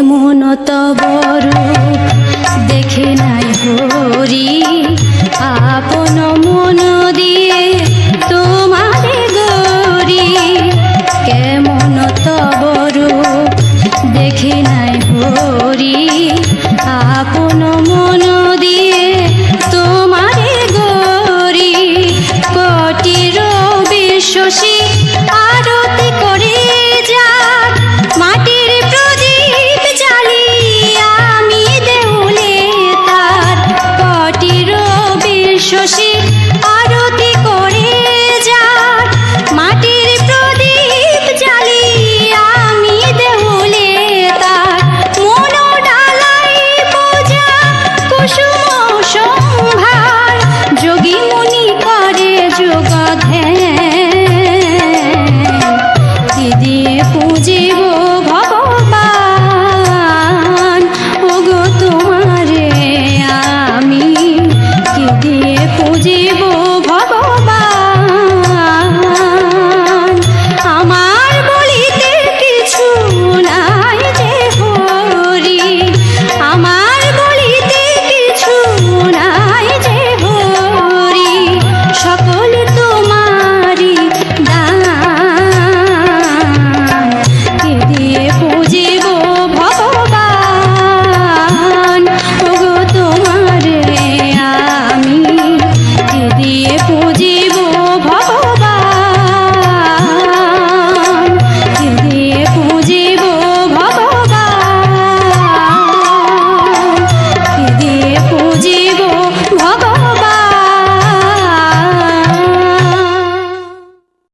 এমন তবর দেখে নাই হরি। 这一